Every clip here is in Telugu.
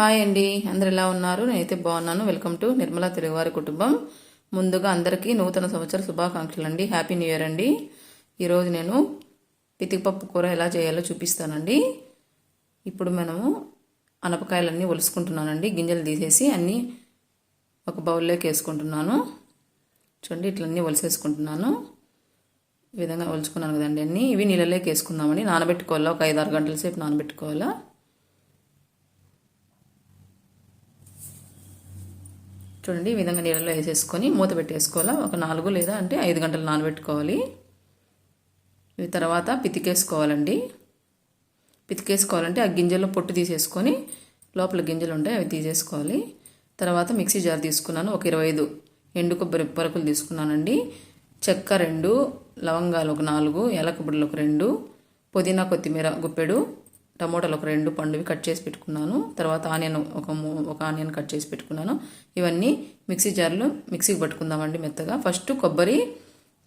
హాయ్ అండి. అందరు ఎలా ఉన్నారు? నేనైతే బాగున్నాను. వెల్కమ్ టు నిర్మలా తెలుగువారి కుటుంబం. ముందుగా అందరికీ నూతన సంవత్సర శుభాకాంక్షలు అండి. హ్యాపీ న్యూ ఇయర్ అండి. ఈరోజు నేను పితికిపప్పు కూర ఎలా చేయాలో చూపిస్తానండి. ఇప్పుడు మనము అనపకాయలన్నీ ఒలుసుకుంటున్నానండి. గింజలు తీసేసి అన్నీ ఒక బౌల్లోకి వేసుకుంటున్నాను. చూడండి ఇట్లన్నీ ఒలిసేసుకుంటున్నాను. ఈ విధంగా ఒలుచుకున్నాను కదండి అన్నీ. ఇవి నీళ్ళలోకి వేసుకుందామండి. నానబెట్టుకోవాలా? ఒక ఐదు ఆరు గంటల సేపు నానబెట్టుకోవాలా? చూడండి ఈ విధంగా నీళ్ళలో వేసేసుకొని మూత పెట్టేసుకోవాలా? ఒక నాలుగు లేదా అంటే ఐదు గంటలు నానబెట్టుకోవాలి. ఇవి తర్వాత పితికేసుకోవాలండి. పితికేసుకోవాలంటే ఆ గింజల్లో పొట్టు తీసేసుకొని లోపల గింజలు ఉంటాయి అవి తీసేసుకోవాలి. తర్వాత మిక్సీ జార్ తీసుకున్నాను ఒక ఇరవై ఐదు ఎండు కొబ్బరి పరుకులు తీసుకున్నానండి. చెక్క రెండు లవంగాలు ఒక నాలుగు ఏలకబుడ్లు ఒక రెండు పుదీనా కొత్తిమీర గుప్పెడు టమోటాలు ఒక రెండు పండువి కట్ చేసి పెట్టుకున్నాను. తర్వాత ఆనియన్ ఒక ఒక ఆనియన్ కట్ చేసి పెట్టుకున్నాను. ఇవన్నీ మిక్సీ జార్లో మిక్సీకి పట్టుకుందామండి మెత్తగా. ఫస్ట్ కొబ్బరి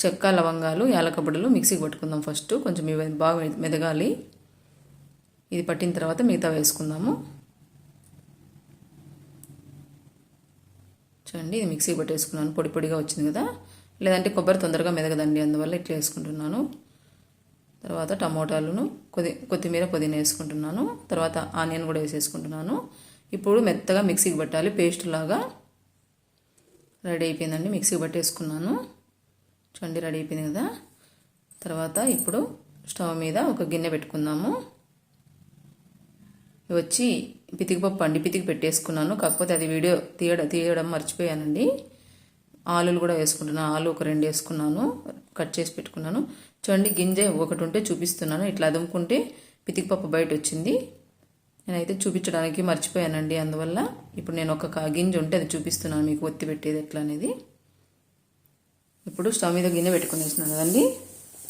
చెక్క లవంగాలు యాలకబుడ్డలు మిక్సీకి పట్టుకుందాం ఫస్ట్. కొంచెం ఇవి బాగా మెదగాలి. ఇది పట్టిన తర్వాత మిగతా వేసుకుందాము. చూడండి ఇది మిక్సీ పట్టేసుకున్నాను. పొడి పొడిగా వచ్చింది కదా. లేదంటే కొబ్బరి తొందరగా మెదగదండి. అందువల్ల ఇట్లా వేసుకుంటున్నాను. తర్వాత టమోటాలను కొద్ది కొత్తిమీర పుదీనా వేసుకుంటున్నాను. తర్వాత ఆనియన్ కూడా వేసేసుకుంటున్నాను. ఇప్పుడు మెత్తగా మిక్సీకి పట్టాలి. పేస్ట్ లాగా రెడీ అయిపోయిందండి. మిక్సీకి పట్టేసుకున్నాను. చూడండి రెడీ అయిపోయింది కదా. తర్వాత ఇప్పుడు స్టవ్ మీద ఒక గిన్నె పెట్టుకుందాము. వచ్చి పితికిపప్పు అండి. పితికి పెట్టేసుకున్నాను. కాకపోతే అది వీడియో తీయడం తీయడం మర్చిపోయానండి. ఆలులు కూడా వేసుకుంటున్నాను ఆలు ఒక రెండు వేసుకున్నాను. కట్ చేసి పెట్టుకున్నాను. చూడండి గింజ ఒకటి ఉంటే చూపిస్తున్నాను. ఇట్లా అదుముకుంటే పితికిపప్పు బయట వచ్చింది నేనైతే చూపించడానికి మర్చిపోయానండి. అందువల్ల ఇప్పుడు నేను ఒక గింజ ఉంటే అది చూపిస్తున్నాను మీకు ఒత్తి పెట్టేది ఎట్లా అనేది. ఇప్పుడు స్టవ్ మీద గిన్నె పెట్టుకుని వేసినాను కదండి.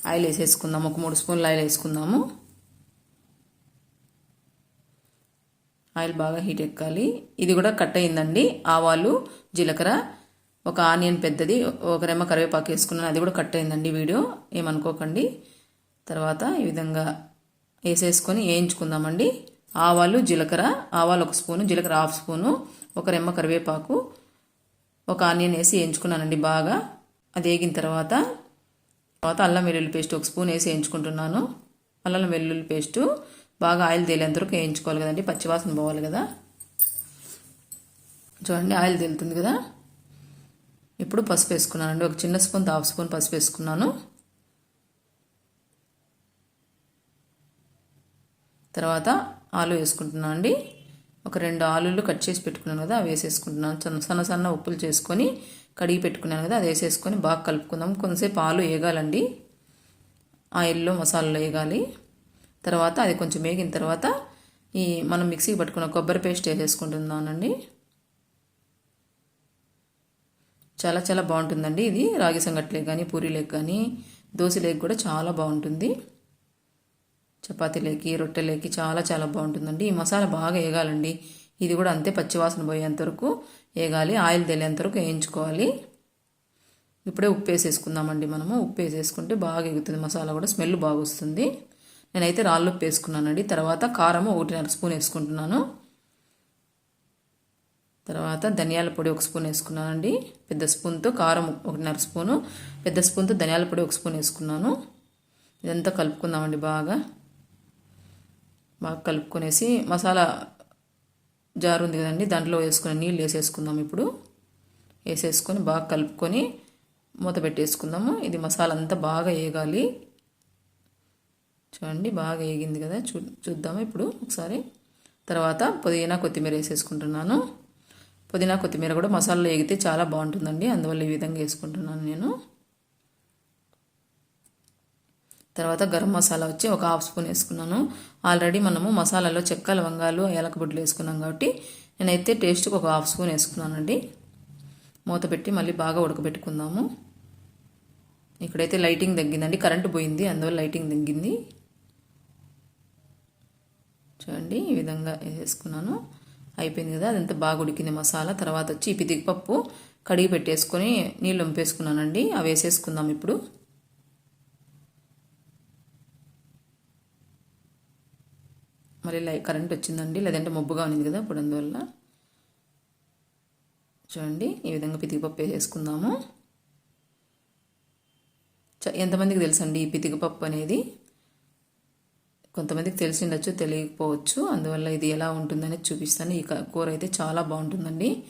ఆయిల్ వేసేసుకుందాము. ఒక మూడు స్పూన్లు ఆయిల్ వేసుకుందాము. ఆయిల్ బాగా హీట్ ఎక్కాలి. ఇది కూడా కట్ అయిందండి. ఆవాలు జీలకర్ర ఒక ఆనియన్ పెద్దది ఒక రెమ్మ కరివేపాకు వేసుకున్నాను. అది కూడా కట్ అయిందండి వీడియో. ఏమనుకోకండి. తర్వాత ఈ విధంగా వేసేసుకొని వేయించుకుందామండి. ఆవాలు జీలకర్ర. ఆవాలు ఒక స్పూను జీలకర్ర హాఫ్ స్పూను ఒక రెమ్మ కరివేపాకు. ఒక ఆనియన్ వేసి వేయించుకున్నానండి బాగా. అది వేగిన తర్వాత తర్వాత అల్లం వెల్లుల్లి పేస్ట్ ఒక స్పూన్ వేసి వేయించుకుంటున్నాను. అల్లం వెల్లుల్లి పేస్టు బాగా ఆయిల్ తేలేంత వరకు వేయించుకోవాలి కదండి. పచ్చివాసన పోవాలి కదా. చూడండి ఆయిల్ తేలుతుంది కదా. ఇప్పుడు పసుపు వేసుకున్నానండి. ఒక చిన్న స్పూన్ హాఫ్ స్పూన్ పసుపు వేసుకున్నాను. తర్వాత ఆలు వేసుకుంటున్నాను అండి ఒక రెండు ఆలులు కట్ చేసి పెట్టుకున్నాను కదా అవి వేసేసుకుంటున్నాను. చిన్న సన్న సన్న ఉప్పులు చేసుకొని కడిగి పెట్టుకున్నాను కదా అది వేసేసుకొని బాగా కలుపుకుందాం. కొంతసేపు ఆలు వేగాలండి. ఆయిల్లో మసాలాలో వేగాలి. తర్వాత అది కొంచెం వేగిన తర్వాత ఈ మనం మిక్సీకి పట్టుకున్న కొబ్బరి పేస్ట్ వేసేసుకుంటున్నానండి. చాలా చాలా బాగుంటుందండి ఇది. రాగి సంగట్లేక్ కానీ పూరీలేకి కానీ దోశలేకి కూడా చాలా బాగుంటుంది. చపాతీలేకి రొట్టెలేకి చాలా చాలా బాగుంటుందండి. ఈ మసాలా బాగా వేగాలండి ఇది కూడా అంతే పచ్చివాసన పోయేంత వరకు వేగాలి ఆయిల్ తెలియంత వరకు వేయించుకోవాలి. ఇప్పుడే ఉప్పు వేసేసుకుందామండి మనము. ఉప్పు వేసేసుకుంటే బాగా ఎగుతుంది మసాలా కూడా. స్మెల్ బాగా వస్తుంది. నేనైతే రాళ్ళు ఉప్పు వేసుకున్నానండి. తర్వాత కారం ఒకటిన్నర స్పూన్ వేసుకుంటున్నాను. తర్వాత ధనియాల పొడి ఒక స్పూన్ వేసుకున్నానండి. పెద్ద స్పూన్తో కారం ఒకటిన్నర స్పూను. పెద్ద స్పూన్తో ధనియాల పొడి ఒక స్పూన్ వేసుకున్నాను. ఇదంతా కలుపుకుందామండి బాగా. బాగా కలుపుకునేసి మసాలా జారు ఉంది కదండి దాంట్లో వేసుకుని నీళ్ళు వేసేసుకుందాం ఇప్పుడు. వేసేసుకొని బాగా కలుపుకొని మూత పెట్టేసుకుందాము. ఇది మసాలా అంతా బాగా వేగాలి చూడండి బాగా వేగింది కదా. చూ చూద్దాము ఇప్పుడు ఒకసారి. తర్వాత పుదీనా కొత్తిమీర వేసేసుకుంటున్నాను. పుదీనా కొత్తిమీర కూడా మసాలాలో వేగితే చాలా బాగుంటుందండి. అందువల్ల ఈ విధంగా వేసుకుంటున్నాను నేను. తర్వాత గరం మసాలా వచ్చి ఒక హాఫ్ స్పూన్ వేసుకున్నాను. ఆల్రెడీ మనము మసాలాలో చెక్క లవంగాలు ఏలకబుడ్లు వేసుకున్నాం కాబట్టి నేనైతే టేస్ట్కి ఒక హాఫ్ స్పూన్ వేసుకున్నానండి. మూత పెట్టి మళ్ళీ బాగా ఉడకబెట్టుకుందాము. ఇక్కడైతే లైటింగ్ తగ్గిందండి. కరెంటు పోయింది అందువల్ల లైటింగ్ తగ్గింది. చూడండి ఈ విధంగా వేసుకున్నాను. అయిపోయింది కదా అదంతా బాగా ఉడికింది మసాలా. తర్వాత వచ్చి ఈ పిదిగిపప్పు కడిగి పెట్టేసుకొని నీళ్ళు వంపేసుకున్నానండి అవి వేసేసుకుందాం ఇప్పుడు. మరి లై కరెంట్ వచ్చిందండి లేదంటే మబ్బుగా ఉంది కదా ఇప్పుడు అందువల్ల. చూడండి ఈ విధంగా పితికిపప్పు వేసేసుకుందాము. చ- ఎంతమందికి తెలుసండి ఈ పితికిపప్పు అనేది? కొంతమందికి తెలిసి ఉండొచ్చు తెలియకపోవచ్చు. అందువల్ల ఇది ఎలా ఉంటుందని చూపిస్తాను. ఈ క- కూర అయితే చాలా బాగుంటుందండి.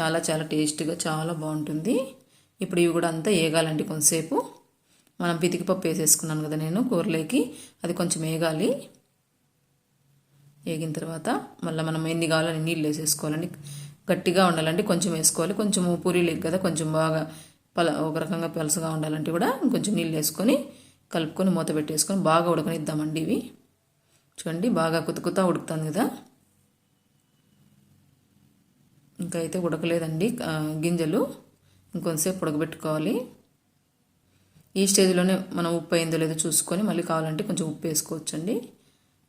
చాలా చాలా టేస్ట్గా చాలా బాగుంటుంది. ఇప్పుడు ఇవి కూడా అంతా వేగాలండి కొంతసేపు. మనం పితికిపప్పు వేసేసుకున్నాను కదా నేను కూరలోకి. అది కొంచెం వేగాలి వేగిన తర్వాత మళ్ళీ మనం ఎన్ని కావాలని నీళ్ళు వేసేసుకోవాలండి. గట్టిగా ఉండాలండి. కొంచెం వేసుకోవాలి. కొంచెం పూరీలు కదా కొంచెం బాగా పల ఒక రకంగా పలసగా ఉండాలంటే కూడా కొంచెం నీళ్ళు వేసుకొని కలుపుకొని మూత పెట్టేసుకొని బాగా ఉడకనిద్దామండి ఇవి. చూడండి బాగా కుతుకుతా ఉడుకుతుంది కదా. ఇంకా అయితే ఉడకలేదండి గింజలు ఇంకొంతసేపు ఉడకబెట్టుకోవాలి. ఈ స్టేజ్లోనే మనం ఉప్పు అయిందో లేదో చూసుకొని మళ్ళీ కావాలంటే కొంచెం ఉప్పు వేసుకోవచ్చండి.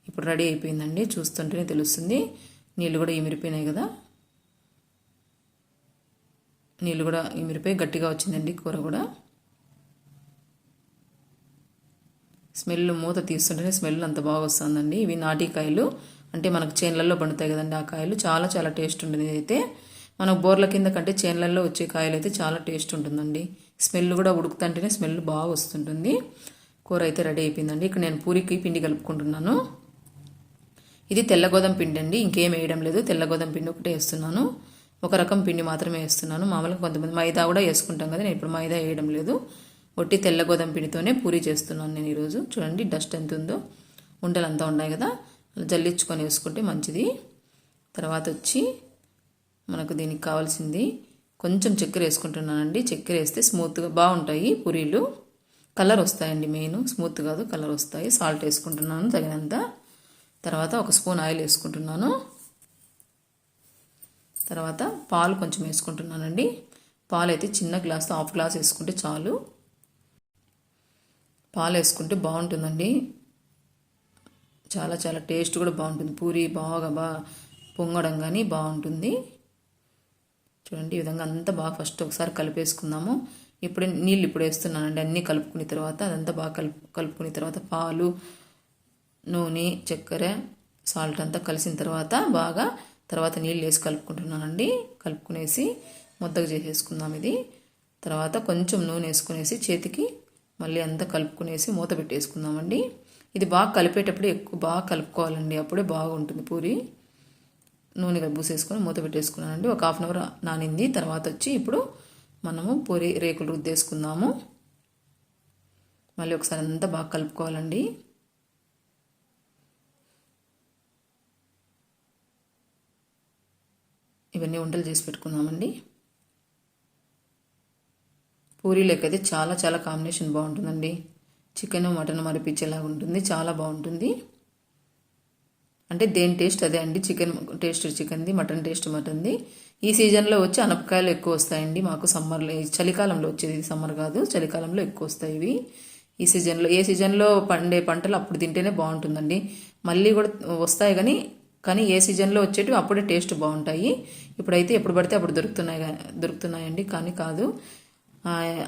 ఇప్పుడు రెడీ అయిపోయిందండి చూస్తుంటేనే తెలుస్తుంది. నీళ్ళు కూడా ఇమిరిపోయినాయి కదా. నీళ్ళు కూడా ఇమిరిపోయి గట్టిగా వచ్చిందండి కూర కూడా. స్మెల్ మూత తీస్తుంటేనే స్మెల్ అంత బాగా వస్తుందండి ఇవి నాటి కాయలు. అంటే మనకు చేన్లలో పండుతాయి కదండి ఆ కాయలు. చాలా చాలా టేస్ట్ ఉంటుంది అయితే మన బోర్ల కింద కంటే చేన్లలో వచ్చే కాయలు అయితే చాలా టేస్ట్ ఉంటుందండి. స్మెల్ కూడా ఉడుకుతుంటేనే స్మెల్ బాగా వస్తుంటుంది కూర అయితే రెడీ అయిపోయిందండి. ఇక్కడ నేను పూరికి పిండి కలుపుకుంటున్నాను. ఇది తెల్ల గోధుమ పిండి అండి. ఇంకేం వేయడం లేదు. తెల్ల గోధుమ పిండి ఒకటే వేస్తున్నాను. ఒక రకం పిండి మాత్రమే వేస్తున్నాను. మామూలుగా కొంతమంది మైదా కూడా వేసుకుంటాం కదా. నేను ఇప్పుడు మైదా వేయడం లేదు. ఒట్టి తెల్ల గోధుమ పిండితోనే పూరి చేస్తున్నాను నేను ఈరోజు. చూడండి డస్ట్ ఎంత ఉందో. ఉండలు అంతా ఉన్నాయి కదా. జల్లించుకొని వేసుకుంటే మంచిది. తర్వాత వచ్చి మనకు దీనికి కావాల్సింది కొంచెం చక్కెర వేసుకుంటున్నానండి. చక్కెర వేస్తే స్మూత్గా బాగుంటాయి పూరీలు. కలర్ వస్తాయండి మెయిన్. స్మూత్ కాదు కలర్ వస్తాయి. సాల్ట్ వేసుకుంటున్నాను తగినంత. తర్వాత ఒక స్పూన్ ఆయిల్ వేసుకుంటున్నాను. తర్వాత పాలు కొంచెం వేసుకుంటున్నానండి. పాలు అయితే చిన్న గ్లాస్తో హాఫ్ గ్లాస్ వేసుకుంటే చాలు. పాలు వేసుకుంటే బాగుంటుందండి. చాలా చాలా టేస్ట్ కూడా బాగుంటుంది. పూరి బాగా బాగా పొంగడం కానీ బాగుంటుంది. చూడండి ఈ విధంగా అంతా బాగా ఫస్ట్ ఒకసారి కలిపేసుకుందాము. ఇప్పుడు నీళ్ళు ఇప్పుడు వేస్తున్నానండి. అన్నీ కలుపుకున్న తర్వాత అదంతా బాగా కలుపు కలుపుకున్న తర్వాత పాలు నూనె చక్కెర సాల్ట్ అంతా కలిసిన తర్వాత బాగా తర్వాత నీళ్ళు వేసి కలుపుకుంటున్నానండి. కలుపుకునేసి ముద్దగా చేసేసుకుందాం ఇది. తర్వాత కొంచెం నూనె వేసుకునేసి చేతికి మళ్ళీ అంతా కలుపుకునేసి మూత పెట్టేసుకుందామండి. ఇది బాగా కలిపేటప్పుడు ఎక్కువ బాగా కలుపుకోవాలండి. అప్పుడే బాగుంటుంది పూరి. నూనె పూసేసుకొని మూత పెట్టేసుకున్నానండి. ఒక హాఫ్ అన్ అవర్ నానింది. తర్వాత వచ్చి ఇప్పుడు మనము పూరి రేకులు రుద్దేసుకుందాము. మళ్ళీ ఒకసారి అంతా బాగా కలుపుకోవాలండి. ఇవన్నీ వంటలు చేసి పెట్టుకుందామండి. పూరీలోకైతే చాలా చాలా కాంబినేషన్ బాగుంటుందండి. చికెన్ మటన్ మరిపించేలాగా ఉంటుంది. చాలా బాగుంటుంది. అంటే దేని టేస్ట్ అదే అండి? చికెన్ టేస్ట్ చికెన్ది మటన్ టేస్ట్ మటన్ది. ఈ సీజన్లో వచ్చి అనపకాయలు ఎక్కువ వస్తాయండి. మాకు సమ్మర్లో చలికాలంలో వచ్చేది సమ్మర్ కాదు. చలికాలంలో ఎక్కువ వస్తాయి ఇవి. ఈ సీజన్లో ఏ సీజన్లో పండే పంటలు అప్పుడు తింటేనే బాగుంటుందండి. మళ్ళీ కూడా వస్తాయి కానీ కానీ ఏ సీజన్లో వచ్చేటివి అప్పుడే టేస్ట్ బాగుంటాయి. ఇప్పుడైతే ఎప్పుడు పడితే అప్పుడు దొరుకుతున్నాయి దొరుకుతున్నాయండి. కానీ కాదు.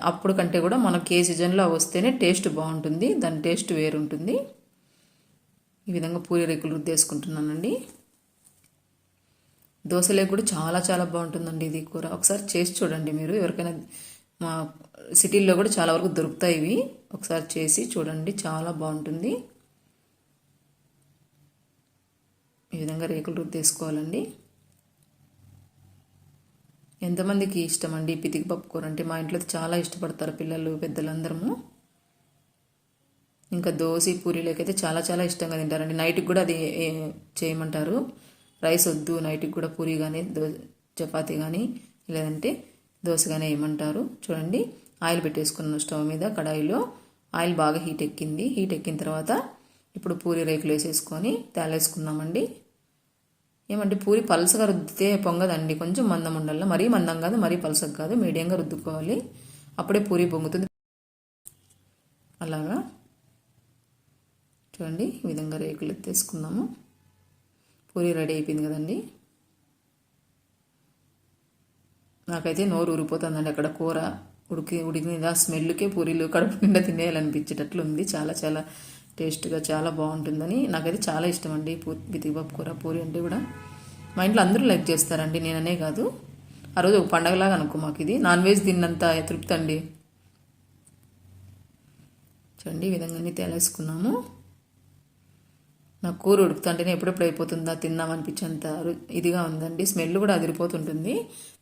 అప్పుడు కంటే కూడా మనకి ఏ సీజన్లో వస్తేనే టేస్ట్ బాగుంటుంది దాని టేస్ట్ వేరుంటుంది. ఈ విధంగా పూరి రేకులు రుద్దేసుకుంటున్నానండి. దోశలకు కూడా చాలా చాలా బాగుంటుందండి ఇది కూర. ఒకసారి చేసి చూడండి మీరు. ఎవరికైనా మా సిటీల్లో కూడా చాలా వరకు దొరుకుతాయి ఇవి. ఒకసారి చేసి చూడండి చాలా బాగుంటుంది. ఈ విధంగా రేకులు రుద్దేసుకోవాలండి. ఎంతమందికి ఇష్టం అండి పితికి పప్పు కూర? అంటే మా ఇంట్లో చాలా ఇష్టపడతారు పిల్లలు పెద్దలందరము. ఇంకా దోశ పూరీలకైతే చాలా చాలా ఇష్టంగా తింటారండి. నైట్కి కూడా అది చేయమంటారు. రైస్ వద్దు నైట్కి కూడా పూరి కానీ దో చపాతి కానీ లేదంటే దోశ కానీ వేయమంటారు చూడండి ఆయిల్ పెట్టేసుకున్నాను స్టవ్ మీద కడాయిలో. ఆయిల్ బాగా హీట్ ఎక్కింది. హీట్ ఎక్కిన తర్వాత ఇప్పుడు పూరి రేకులు వేసేసుకొని తేలేసుకున్నామండి ఏమంటే పూరి పలసగా రుద్దితే పొంగదండి. కొంచెం మందం ఉండాలి. మరీ మందం కాదు మరీ పలసగా కాదు. మీడియంగా రుద్దుకోవాలి. అప్పుడే పూరి పొంగుతుంది. అలాగా? చూడండి ఈ విధంగా రేకులు ఎత్తేసుకుందాము. పూరి రెడీ అయిపోయింది కదండి. నాకైతే నోరు ఊరిపోతుందండి. అక్కడ కూర ఉడికి ఉడికిన స్మెల్కే పూరీలు కడుపు నిండా తినేయాలనిపించేటట్లు ఉంది చాలా చాలా టేస్ట్గా చాలా బాగుంటుందని నాకైతే చాలా ఇష్టం అండి పూ బితిపప్పు కూర పూరి అంటే కూడా. మా ఇంట్లో అందరూ లైక్ చేస్తారండి నేననే కాదు. ఆ రోజు ఒక పండగలాగా అనుకో మాకు ఇది. నాన్ వెజ్ తిన్నంత తృప్తి అండి. చూడండి ఈ విధంగా తేలేసుకున్నాము. నాకు కూర ఉడుకుతుంటేనే ఎప్పుడెప్పుడు అయిపోతుందా తిందాం అనిపించేంత ఇదిగా ఉందండి. స్మెల్ కూడా అదిరిపోతుంటుంది.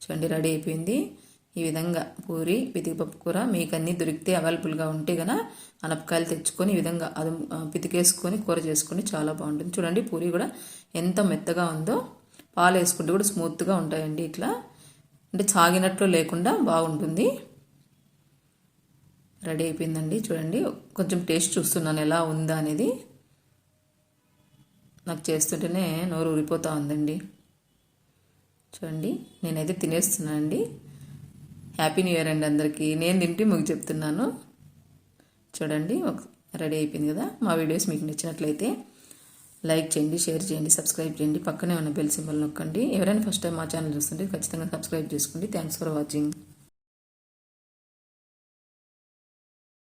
చూడండి రెడీ అయిపోయింది. ఈ విధంగా పూరి పితికిపప్పు కూర మీకు అన్నీ దొరికితే అవైలబుల్గా ఉంటే గన అనపకాయలు తెచ్చుకొని ఈ విధంగా అది పితికేసుకొని కూర చేసుకొని చాలా బాగుంటుంది. చూడండి పూరి కూడా ఎంత మెత్తగా ఉందో పాలు వేసుకుంటే కూడా స్మూత్గా ఉంటాయండి ఇట్లా. అంటే సాగినట్లు లేకుండా బాగుంటుంది. రెడీ అయిపోయిందండి చూడండి. కొంచెం టేస్ట్ చూస్తున్నాను ఎలా ఉందా అనేది. నాకు చేస్తుంటేనే నోరు ఊరిపోతూ ఉందండి. చూడండి నేనైతే తినేస్తున్నాను అండి హ్యాపీ న్యూ ఇయర్ అండి అందరికీ. నేను తింటే మీకు చెప్తున్నాను. చూడండి ఒక రెడీ అయిపోయింది కదా. మా వీడియోస్ మీకు నచ్చినట్లయితే లైక్ చేయండి షేర్ చేయండి సబ్స్క్రైబ్ చేయండి. పక్కనే ఉన్న బెల్ సింబల్ నొక్కండి. ఎవరైనా ఫస్ట్ టైం మా ఛానల్ చూస్తుంటే ఖచ్చితంగా సబ్స్క్రైబ్ చేసుకోండి. Thanks for watching